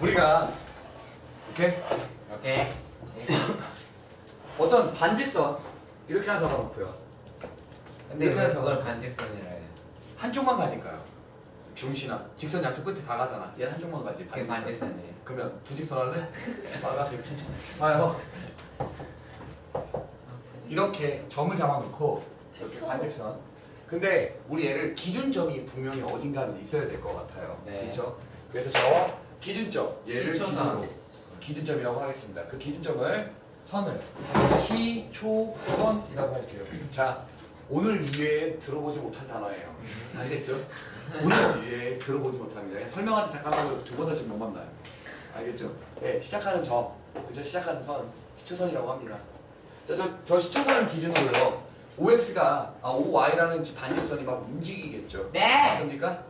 우리가 오케이 오케이. 어떤 반직선 이렇게 하나 잡아놓고요. 근데 이렇게 왜 해서 그걸 반직선이라 해? 한쪽만 가니까요. 중심이나 직선 양쪽 끝에 다 가잖아. 얘 한쪽만 가지. 그게 반직선. 반직선이에요. 그러면 두 직선 할래? 나가서 이렇게 봐요. 이렇게 점을 잡아놓고 이렇게 반직선. 근데 우리 얘를 기준점이 분명히 어딘가는 있어야 될 것 같아요. 네. 그렇죠? 그래서 저 기준점 얘를 시초선. 기준으로 기준점이라고 하겠습니다. 그 기준점을 선을 시 초 선이라고 할게요. 자, 오늘 이외에 들어보지 못할 단어예요. 알겠죠? 오늘 이외에 들어보지 못합니다. 설명할 때 잠깐만 두번 다시 못 만나요. 알겠죠? 네, 시작하는 점, 그죠? 시작하는 선, 시초선이라고 합니다. 자, 저, 저 시초선을 기준으로요. OX가 아, OY라는 반직선이 막 움직이겠죠. 네. 맞습니까?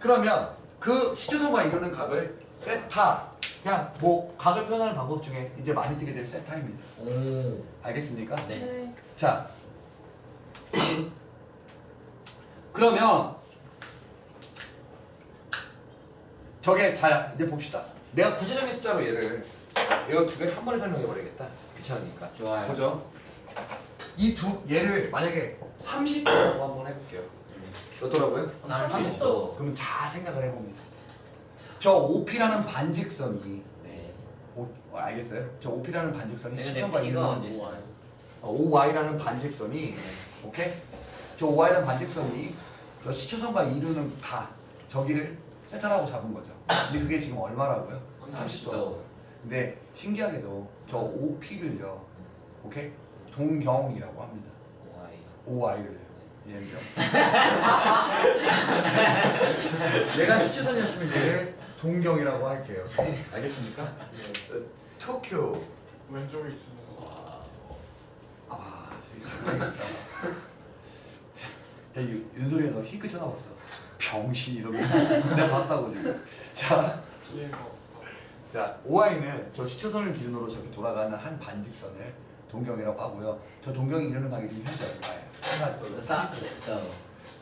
그러면 그 시초선과 이루는 각을 세타 그냥 뭐 각을 표현하는 방법 중에 이제 많이 쓰게 될 세타입니다. 오. 알겠습니까? 네. 네. 자 그러면 저게 자 이제 봅시다. 내가 구체적인 숫자로 얘를 이거 두 개를 한 번에 설명해 버리겠다. 귀찮으니까. 좋아요. 보죠. 이 두 얘를 만약에 30도라고 한번 해볼게요. 어떠라고요? 30도. 그럼 잘 생각을 해봅니다. 저 OP라는 반직선이 네. 오, 어, 알겠어요? 저 OP라는 반직선이 근데 시간과 P가 이루는 언제 있어요? OY라는 반직선이 오케이? 저 OY라는 반직선이 저 시초선과 이루는 다 저기를 세타라고 잡은 거죠. 근데 그게 지금 얼마라고요? 30도. 근데 신기하게도 저 OP를요, 오케이? 동경이라고 합니다. 오아이. OI를요. 얘는요. 내가 시초선이었으면 얘를 동경이라고 할게요. 알겠습니까? 어, 도쿄. 왼쪽에 있으면 아, 진짜. 야, 유- 윤소리가 너 희끗 쳐다봤어. 병신 이러면 내가 봤다고 지금. 자, 자, OI는 저 시초선을 기준으로 저렇게 돌아가는 한 반직선을 동경이라고 하고요. 저 동경이 이루는 각이 지금 현재 얼마예요? 하나, 둘, 셋. 싸. 저.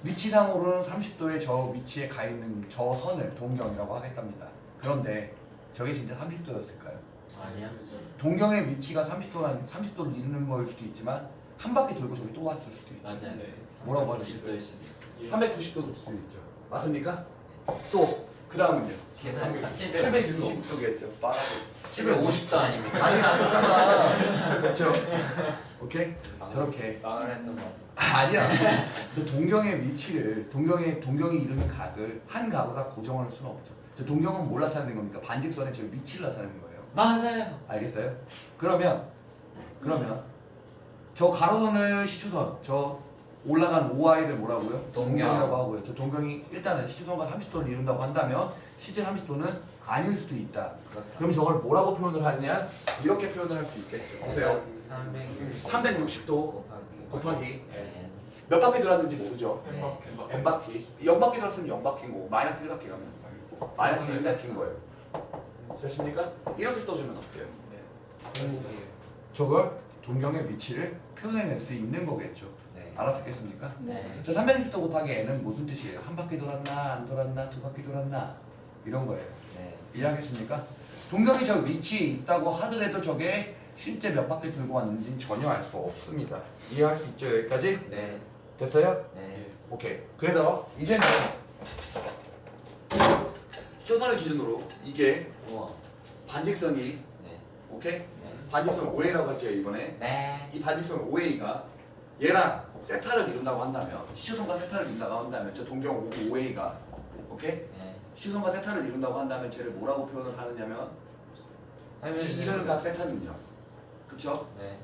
위치상으로는 30도의 저 위치에 가 있는 저 선을 동경이라고 하겠답니다. 그런데 저게 진짜 30도였을까요? 아니야. 동경의 위치가 30도란 30도를 이루는 거일 수도 있지만 한 바퀴 돌고 저기 또 왔을 수도 있죠. 맞아요. 뭐라고? 90도일 수도 있어. 390도도 될수 있죠. 맞습니까? 또 그 다음은요. 계산 720. 720도겠죠. 빠르게. 750도 아닙니까? 아직 안 썼잖아. 그렇죠. 오케이. 저렇게 나를 했는 거. 아니야. 저 동경의 위치를 동경의 동경이 이루는 각을 한 각으로 고정할 수는 없죠. 저 동경은 뭘 나타내는 겁니까? 반직선의 저 위치를 나타내는 거예요. 맞아요. 알겠어요? 그러면 그러면 저 가로선을 시초선 저 올라간 OI를 뭐라고요? 동경. 동경 이라고 하고요. 저 동경이 일단은 시초선과 30도를 이룬다고 한다면 실제 30도는 아닐 수도 있다. 그럼 저걸 뭐라고 표현을 하느냐? 이렇게 표현을 할 수 있겠죠. 보세요. 360. 360도 곱하기. 곱하기 N. 몇 바퀴 돌았는지 모르죠. 네. n 바퀴. 0 바퀴 돌았으면 0 바퀴인 거고 마이너스 1 바퀴 가면 마이너스 1 바퀴인 거예요. 됐습니까? 이렇게 써주면 어때요? 저걸 동경의 위치를 표현해낼 수 있는 거겠죠. 네. 알아듣겠습니까? 네. 저 360도 곱하기 n은 무슨 뜻이에요? 한 바퀴 돌았나 안 돌았나 두 바퀴 돌았나 이런 거예요. 네. 이해하겠습니까? 동경이 저 위치에 있다고 하더라도 저게 실제 몇 바퀴 돌고 왔는지는 전혀 알 수 없습니다. 이해할 수 있죠 여기까지? 네. 됐어요? 네. 오케이. 그래서 이제는 초선을 기준으로 이게 우와. 반직선이 네. 오케이? 네. 반직선 OA라고 할게요 이번에. 네. 이 반직선 OA가 얘랑 세타를 이룬다고 한다면 시초선과 세타를 이룬다고 한다면 저 동경 OA가 오케이? 네. 시선과 세타를 이룬다고 한다면 쟤를 뭐라고 표현을 하느냐면 이르는 각 세타는요. 그쵸? 네.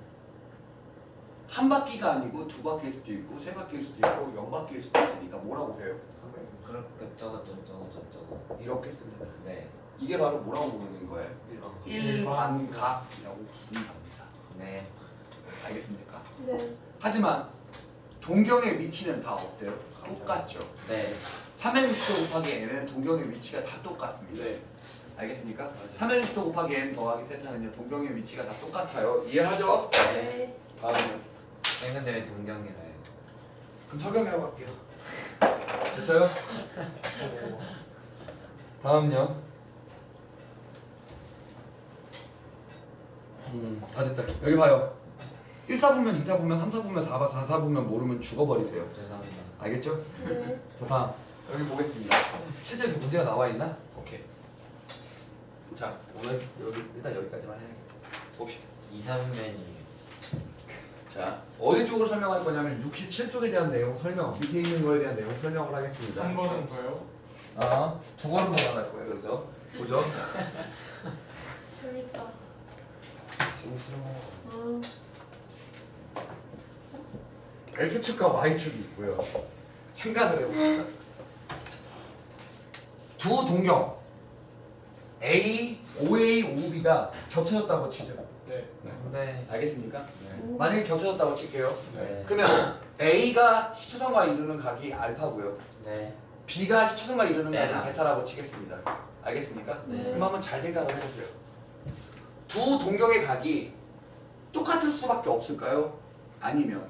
한 바퀴가 아니고 두 바퀴일 수도 있고 세 바퀴일 수도 있고 영 바퀴일 수도 있으니까 뭐라고 해요? 그렇게 저거 저거 저거 저거. 이렇게 씁니다. 네. 이게 바로 뭐라고 부르는 거예요? 일반각이라고 부른답니다. 네. 알겠습니까? 네. 하지만 동경의 위치는 다 어때요? 똑같죠. 네. 360도 곱하기 n은 동경의 위치가 다 똑같습니다. 네. 알겠습니까? 360도 곱하기 n 더하기 세타는요 동경의 위치가 다 똑같아요. 이해하죠? 네. 다음은요. 네, 근데 왜 동경이라 해요? 그럼 석영이라고 할게요. 됐어요? 다음요. 음, 다 됐다. 여기 봐요. 1, 4분면, 2, 4분면, 3, 4분면, 4, 4, 4분면 모르면 죽어버리세요. 죄송합니다. 알겠죠? 네. 자, 다음. 여기 보겠습니다. 실제 그 문제가 나와 있나? 오케이. 자, 오늘 여기, 일단 여기까지만 해야겠다. 봅시다. 이삼면이 자, 어디 쪽을 설명할 거냐면 67쪽에 대한 내용 설명, 밑에 있는 거에 대한 내용 설명을 하겠습니다. 한 번은 더요? 아, 두 번은 더 나갈 거예요. 그래서 보죠. 재밌다. 징스러워. 아, X축과 Y축이 있고요. 생각을 해봅시다. 두 동경 A, OA, OB가 겹쳐졌다고 치죠. 네. 네. 알겠습니까? 네. 만약에 겹쳐졌다고 칠게요. 네. 그러면 A가 시초선과 이루는 각이 알파고요. 네. B가 시초선과 이루는 각은 베타. 베타라고 치겠습니다. 알겠습니까? 네. 그럼 한번 잘 생각을 해보세요. 두 동경의 각이 똑같을 수밖에 없을까요? 아니면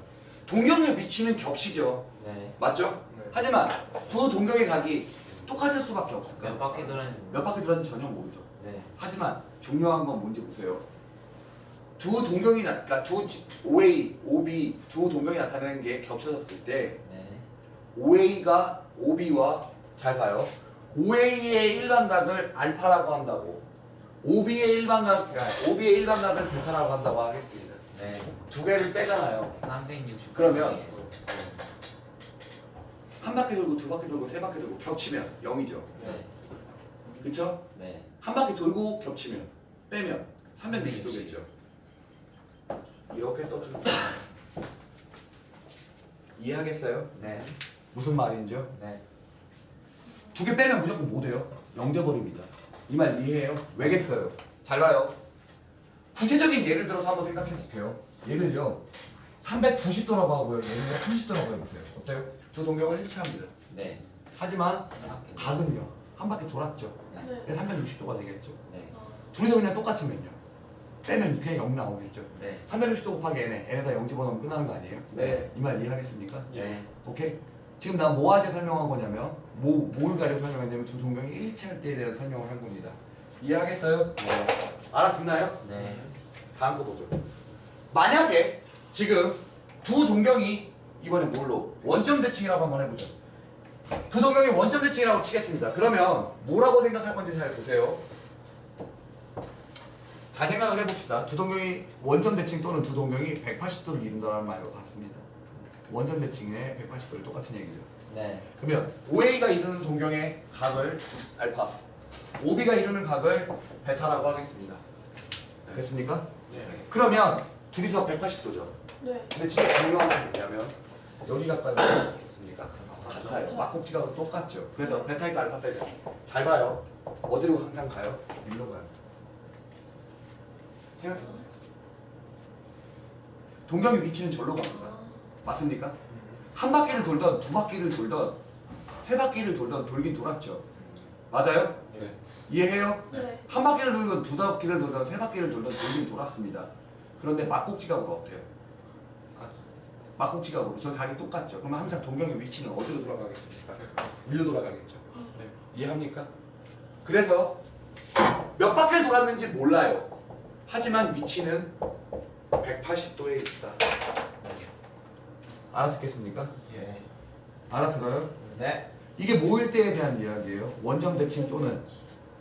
동경의 위치는 겹치죠. 네. 맞죠? 네. 하지만 두 동경의 각이 똑같을 수밖에 없을까요? 몇 바퀴 돌았는지. 몇 바퀴 돌았는지 전혀 모르죠. 네. 하지만 중요한 건 뭔지 보세요. 두 동경이 나, 그러니까 두 지- OA, OB 두 동경이 나타나는 게 겹쳐졌을 때 네. OA가 OB와 잘 봐요. OA의 일반각을 알파라고 한다고. OB의 일반각, 그러니까 OB의 일반각을 베타라고 한다고 하겠습니다. 네. 두 개를 빼잖아요. 360. 그러면 한 바퀴 돌고 두 바퀴 돌고 세 바퀴 돌고 겹치면 0이죠. 네. 그렇죠? 네. 한 바퀴 돌고 겹치면 빼면 360도겠죠. 이렇게 써주면 돼요. 이해하겠어요? 네. 무슨 말인지요? 네. 두 개 빼면 무조건 못 돼요. 0 돼버립니다. 이 말 이해해요? 왜겠어요? 잘 봐요. 구체적인 예를 들어서 한번 생각해 볼게요. 얘를요. 390도라고 하고요. 얘를 30도라고 해보세요. 어때요? 두 동경을 일치합니다. 네. 하지만 한 바퀴. 각은요. 한 바퀴 돌았죠. 네. 그래서 360도가 되겠죠. 네. 둘이서 그냥 똑같으면요. 빼면 그냥 0 나오겠죠. 네. 360도 곱하기 n에 n에다 0 집어넣으면 끝나는 거 아니에요? 네. 이 말 이해하겠습니까? 네. 오케이? 지금 나뭐할때 설명한 거냐면 뭐, 뭘 가지고 설명했냐면 두 동경이 일치할 때에 대한 설명을 한 겁니다. 이해하겠어요? 네. 알아듣나요? 네. 다음 거 보죠. 만약에 지금 두 동경이 이번에 뭘로 원점 대칭이라고 한번 해보죠. 두 동경이 원점 대칭이라고 치겠습니다. 그러면 뭐라고 생각할 건지 잘 보세요. 잘 생각을 해봅시다. 두 동경이 원점 대칭 또는 두 동경이 180도를 이룬다는 말과 같습니다. 원점 대칭에 180도를 똑같은 얘기죠. 네. 그러면 OA가 이루는 동경의 각을 알파, OB가 이루는 각을 베타라고 하겠습니다. 됐습니까? 네. 그러면 둘이서 180도죠. 네. 근데 진짜 중요한 건 뭐냐면 여기 가까이 어떻습니까? 같아요. 막국지가 똑같죠. 그래서 베타에서 알파 빼면 잘 봐요. 어디로 항상 가요? 일로 가요. 생각해보세요. 동경의 위치는 절로 갑니다. 맞습니까? 한 바퀴를 돌던 두 바퀴를 돌던 세 바퀴를 돌던 돌긴 돌았죠. 맞아요? 네. 이해해요? 네. 한 바퀴를 돌던 두 바퀴를 돌던 세 바퀴를 돌던 돌긴 돌았습니다. 그런데 막국지각으로 어때요? 막국지각으로 저 각이 똑같죠. 그러면 항상 동경의 위치는 어디로 돌아가겠습니까? 위로 돌아가겠죠. 네. 이해합니까? 그래서 몇 바퀴를 돌았는지 몰라요. 하지만 위치는 180도에 있다. 알아듣겠습니까? 네. 알아들어요? 네. 이게 모일 때에 대한 이야기예요. 원점 대칭 또는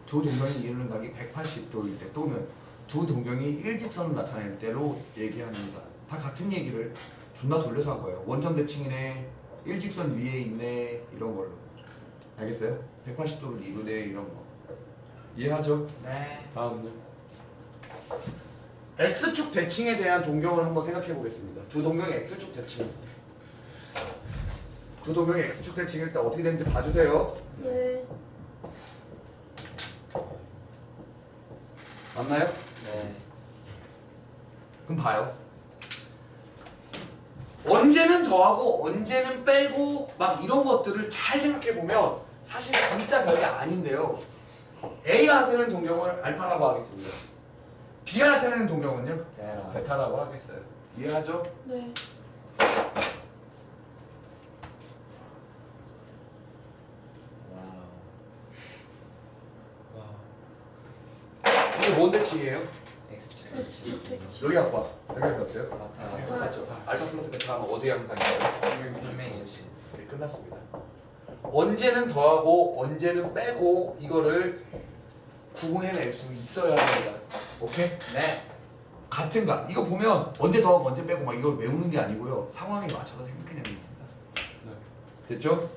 두 동경이 이루는 각이 180도일 때 또는 두 동경이 일직선을 나타낼 때로 얘기합니다. 다 같은 얘기를 존나 돌려서 한 거예요. 원점 대칭이네, 일직선 위에 있네 이런 걸로. 알겠어요? 180도를 이루네 이런 거. 이해하죠? 네. 다음은요. X축 대칭에 대한 동경을 한번 생각해 보겠습니다. 두 동경의 X축 대칭. 두 동경의 X축 대칭일 때 어떻게 되는지 봐주세요. 네. 맞나요? 네. 그럼 봐요. 언제는 더하고 언제는 빼고 막 이런 것들을 잘 생각해 보면 사실 진짜 별게 아닌데요. A가 나타내는 동경을 알파라고 하겠습니다. B가 나타내는 동경은요? 베타라고 하겠어요. 이해하죠? 네. 와우. 와. 이게 뭔 대칭이에요? 엑스트. X축 여기 갖고 와. 여기 하면 어때요? 하면 어디 일시. 네, 끝났습니다. 언제는 더하고 언제는 빼고 이거를 구분해낼 수 있어야 합니다. 오케이? 네. 같은 가 이거 보면 언제 더하고 언제 빼고 막 이걸 외우는 게 아니고요. 상황에 맞춰서 생각해내는 겁니다. 됐죠?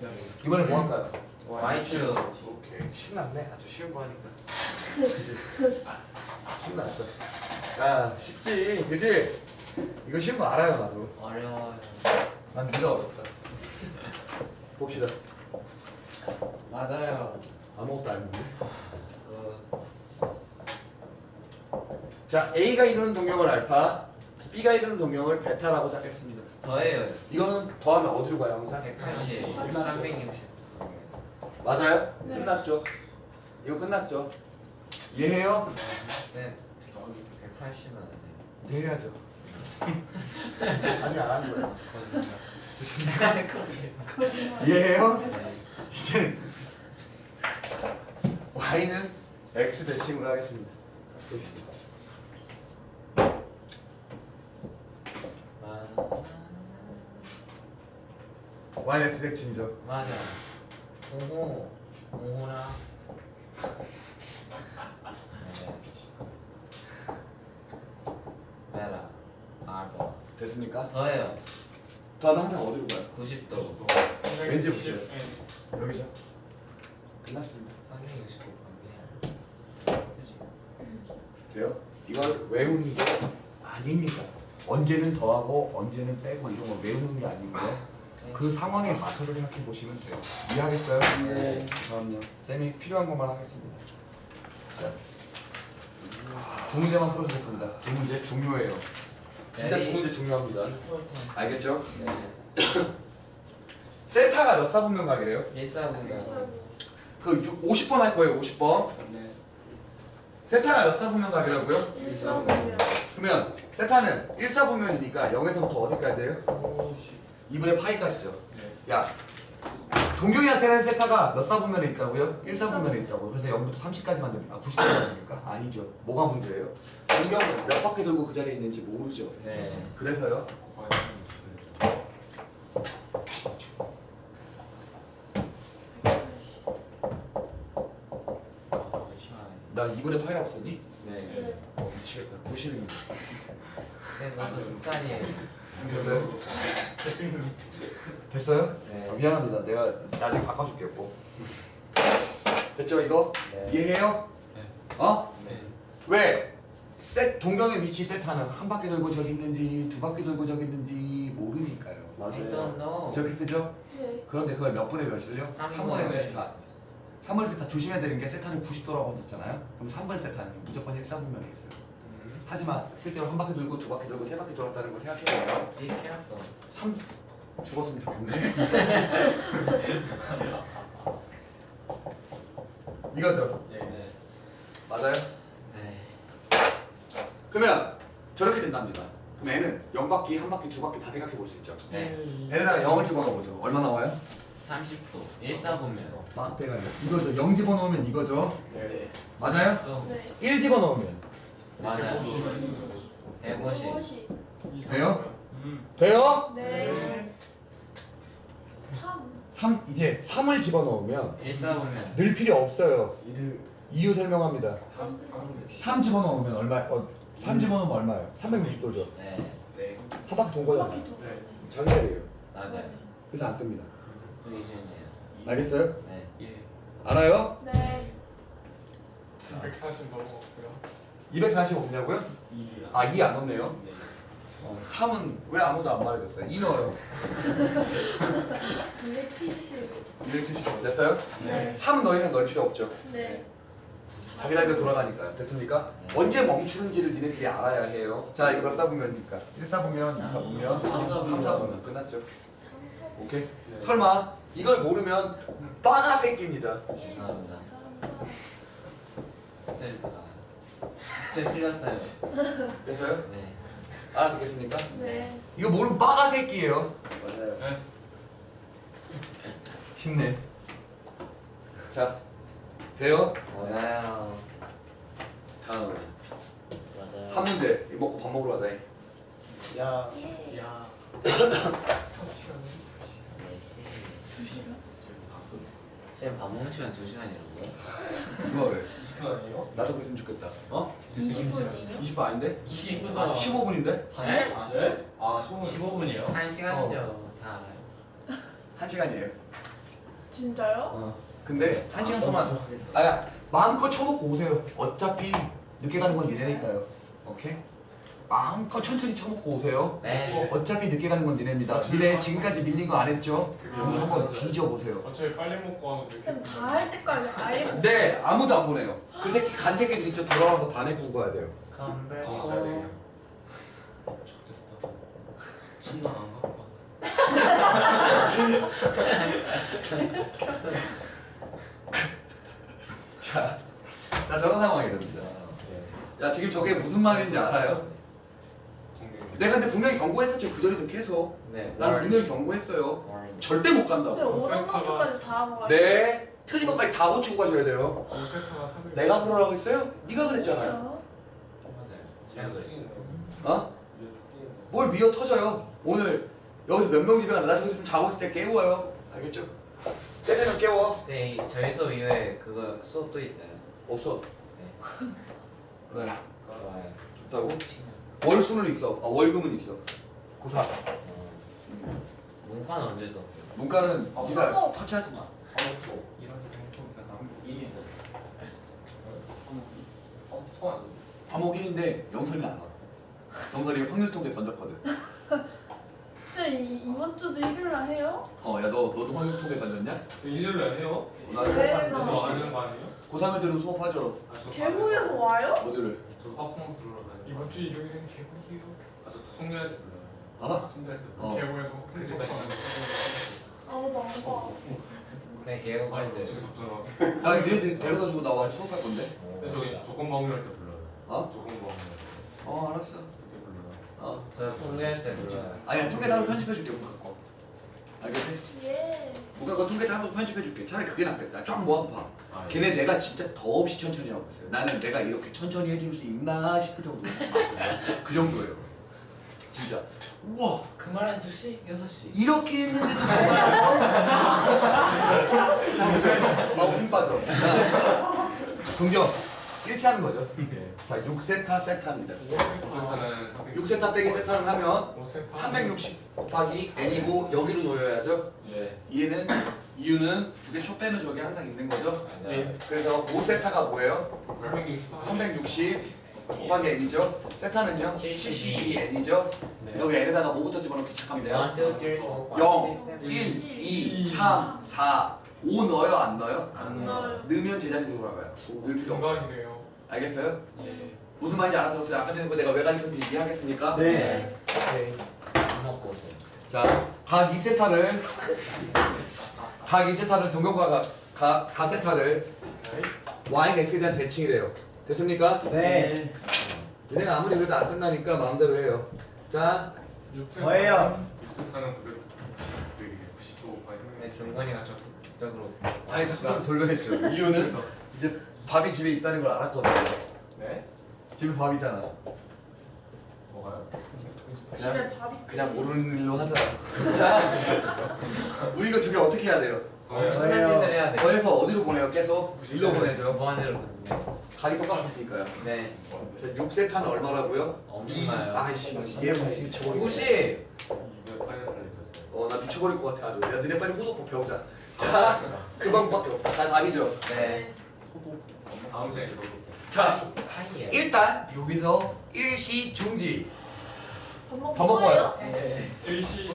이번에 뭐 할까요? Y축. 오케이 신났네 아주 쉬운 거 하니까 그지 신났어 야 쉽지 그지 이거 쉬운 거 알아요 나도 어려워요. 난 네가 어렵다 봅시다 맞아요. 아무것도 아닌데 그자 A가 이루는 동경을 알파 B가 이루는 동경을 베타라고 잡겠습니다 더해요. 이거는 더하면 어디로 가요 항상? 180, 끝났죠 360. 맞아요? 네. 끝났죠 이거 끝났죠 이해해요? 네. 180은 안 돼요. 이제 해야죠 아직 안한 거예요 거짓말. 이해해요? 네. 이제 y는 x 대칭으로 하겠습니다. 아, y는 x 대칭이죠. 맞아. 오호. 오호라. 네. 메라. 아버. 됐습니까? 더해요. 더하면 항상 어디로 가요? 90도. 왠지 보세요. 여기죠. 끝났습니다. 360도 관계. 돼요? 이걸 외우는 게 아닙니다. 언제는 더하고 언제는 빼고 이런 거 외우는 게 아니고요. 그 상황에 맞춰서 생각해 보시면 돼요. 이해하겠어요? 네. 그럼요. 쌤이 필요한 것만 하겠습니다. 자, 두 문제만 풀어주겠습니다. 두 문제 중요해요. 진짜 두 문제 중요합니다. 알겠죠? 네. 세타가 몇 사분면각이래요? 1사분면. 그 6, 50번 할 거예요. 50번. 네. 세타가 몇 사분면각이라고요? 일사분면. 그러면 세타는 1사분면이니까 0에서부터 어디까지예요? 2분의 파이까지죠. 야, 동경이한테는 세타가 몇 사분면에 있다고요? 1사분면에 있다고. 그래서 0부터 30까지만 됩니다. 아, 90까지 됩니까? 아니죠. 뭐가 문제예요? 동경은 몇 바퀴 돌고 그 자리에 있는지 모르죠. 네. 그래서요. 나 2분의 파이라고 썼니? 네. 네. 어, 미치겠다. 90입니다. 네, 그것도 숫자리에요. 됐어요? 됐어요? 네. 아, 미안합니다. 내가 나중에 바꿔줄게요. 꼭. 됐죠 이거? 네. 이해해요? 어? 네. 왜? 세, 동경의 위치 세타는 한 바퀴 돌고 저기 있는지 두 바퀴 돌고 저기 있는지 모르니까요. I don't know. 저렇게 쓰죠? 네. 그런데 그걸 몇 분의 몇이요? 3분의 세타. 3분의 세타 조심해야 되는 게 세타는 90도라고 했잖아요. 그럼 3분의 세타는 무조건 1, 4분면에 있어요. 하지만 실제로 한 바퀴 돌고 두 바퀴 돌고 세 바퀴 돌았다는 걸 생각해보면 이 캐릭터. 3 죽었으면 좋겠네. 이거죠. 네. 맞아요? 네. 그러면 저렇게 된답니다. 그럼 얘는 0바퀴, 한 바퀴, 두 바퀴 다 생각해 볼 수 있죠. 네. 얘네다가 0을 집어넣어 보죠. 얼마 나와요? 30도. 1사분면. 딱 돼가요. 이거죠. 0 집어넣으면 이거죠. 네. 맞아요? 또. 네. 1 집어넣으면 맞아요. 150. 150. 돼요? 돼요? 네. 3. 3 이제 3을 집어넣으면 1사분면. 늘 필요 없어요. 이유 설명합니다. 3 집어넣으면 얼마? 어, 3 집어넣으면 얼마예요? 360도죠. 네. 한 바퀴 돈 거잖아요. 장자리예요. 맞아요. 그래서 안 씁니다. 쓰이션이에요. 알겠어요? 네. 알아요? 네. 140 넘어갔고요. 245냐고요? 아, 2안 넣네요. 어, 3은 왜 아무도 안 말해줬어요? 2 넣어요. 270. 275 됐어요? 네. 3은 더 이상 넣을 필요 없죠. 네. 자기 다리로 돌아가니까요. 됐습니까? 언제 멈추는지를 니네들이 알아야 해요. 자, 이거 몇 사분면입니까? 1 사분면, 2 사분면, 3 사분면 끝났죠. 오케이? 설마 이걸 모르면 빠가 새끼입니다. 죄 아. 쌤 틀렸어요. 됐어요? 네. 알아듣겠습니까? 네. 이거 모르면 빠가 새끼예요. 맞아요. 힘내. 자, 돼요? 맞아요. 다음. 맞아요. 한 문제 이거 먹고 밥 먹으러 가자. 야. 예. 야. 4시간은 2시간. 2시간? 쌤밥 먹는 시간 2시간이라고요? 누가 그래? 20분이에요? 나도 그랬으면 좋겠다. 어? 20분이에요? 20분 아닌데? 20분 아 15분인데? 네? 아, 네? 아, 15분이요? 1시간이죠. 다 알아요. 한 시간이에요. 진짜요? 어. 근데 한 시간 동안 아야 마음껏 쳐먹고 오세요. 어차피 늦게 가는 건 니네니까요. 오케이? 마음껏 천천히 쳐먹고 오세요. 네. 어차피 늦게 가는 건 니네입니다. 니네 지금까지 밀린 거 안 했죠? 그게 오늘 한번 뒤져보세요. 어차피 빨리 먹고 와서 늦게 쌤다할 때까지 아예 못 네, 아무도 안 보내요. 그 새끼 간 새끼들 있죠? 돌아와서 다 내고 가야 돼요. 컴백. 정말 돼요. 좋겠다. 침도 안 갖고 자, 자 저런 상황이 됩니다. 야 지금 저게 무슨 말인지 알아요? 내가 근데 분명히 경고했었죠. 그 전에도 계속. 네. 난 분명히 경고했어요. 절대 못 간다고. 것까지 다 하고 가요. 네, 틀린 것까지 다 고치고 가셔야 돼요. 5세트가 300. 내가 그러라고 했어요? 네가 그랬잖아요. 제가 어? 뭘 미어 터져요? 오늘 여기서 몇 명 집에 가나? 나 저기서 좀 자고 있을 때 깨워요. 알겠죠? 때되면 깨워. 네, 저희 수업 이후에 그거 수업도 있어요. 없어. 왜? 좋아요. 좋다고? 월수는 있어. 아, 월금은 있어. 고사. 어. 문과는 언제 수업? 문과는 어, 네가 상관없- 터치하지 마. 이런 경우가 나면 일이 과목인데 영설이 안 와. 영설이 확률 통계 던졌거든. 쌤 이, 이번 주도 일요일 날 해요? 어, 야 너 너도 확률 통계 던졌냐? 저 일요일에 해요? 나 왜? 수업하는 저거 어. 아는 거 아니에요? 고3 애들은 수업하죠. 아, 저 계곡에서 와요? 어디를? 저도 화풍 부르러 가요. 이번 주 일요일엔 개국이요. 아, 저 송년회 때 불러요. 어? 송년회 때 어. 불러요. 그때까지 아무도 안 봐. 네, 개국할 때. 어쩔 수 없잖아. 야 니네 데려다 주고 나와 수업할 건데. 근데 저기 조건 방문할 때 불러요. 어? 조건 방문할 때 어 알았어. 그때 불러요. 어. 저 통계할 때 불러요. 아니야 통계 따로 편집해 줄게 문과 거. 알겠지? 예. 문과 거 통계 따로 편집해줄게. 차라리 그게 낫겠다. 쫙 모아서 봐. 아, 예. 걔네 내가 진짜 더없이 천천히 하고 있어요. 나는 내가 이렇게 천천히 해줄 수 있나 싶을 정도로 봤거든요. 그 정도예요. 진짜. 우와 그 말한 즉시 6시. 이렇게 했는데도 정말. 자 보세요. 아우 힘 빠져. 자, 동경 일치하는 거죠. 예. 자 6세타 세타입니다. 어쨌든 6세타 빼기 세타를 하면 5세트. 360 곱하기 n이고 여기로 놓여야죠. 예. 얘는 이유는 두개쇼 빼면 저기 항상 있는 거죠. 예. 그래서 5세타가 뭐예요? 364. 360 곱하기 n이죠. 세타는요? 72 n이죠. 네. 여기 n에다가 뭐부터 집어넣기 시작하면 돼요? 1, 2, 3, 4, 5, 0, 6, 1, 2, 3, 4, 5 넣어요? 안 넣어요? 넣으면 제자리로 돌아가요. 넣을 필요 없어. 중간이래요. 알겠어요? 예. 무슨 말인지 알아들었어요? 아까 전에 그 내가 왜 가르쳤는지 이해하겠습니까? 네. 네. 밥 먹고 오세요. 자, 각 2세타를 각 2세타를 동경과 각 4세타를 y는 x에 대한 대칭이래요. 됐습니까? 네. 얘네가 아무리 그래도 안 끝나니까 마음대로 해요. 자, 저예요. 6세타는 900, 990도 곱하기 네, 중간이가 적극적으로. 아니 자꾸 돌려냈죠. 이유는 이제 밥이 집에 있다는 걸 알았거든요. 네? 집에 밥 있잖아. 집에 밥이 그냥 모르는 일로 하자. 자, 우리 이거 두 개 어떻게 해야 돼요? 천한 짓을 해야 돼. 거에서 어디로 보내요? 계속 일로 보내죠. 무한대로. 각이 똑같으니까요. 네. 자, 6세타는 얼마라고요? 엄청나요. 아이씨, 얘 무슨 미쳐버리겠네. 90. 200 파이너스를 있었어요. 어, 나 미쳐버릴 것 같아 아주. 야, 니네 빨리 호도법 배우자. 자, 그 방법밖에 없다. 다 답이죠. 네. 다음 생에 저도 자. 일단 여기서 일시 중지. 밥 먹고 밥 먹고 와요. 와요? 일시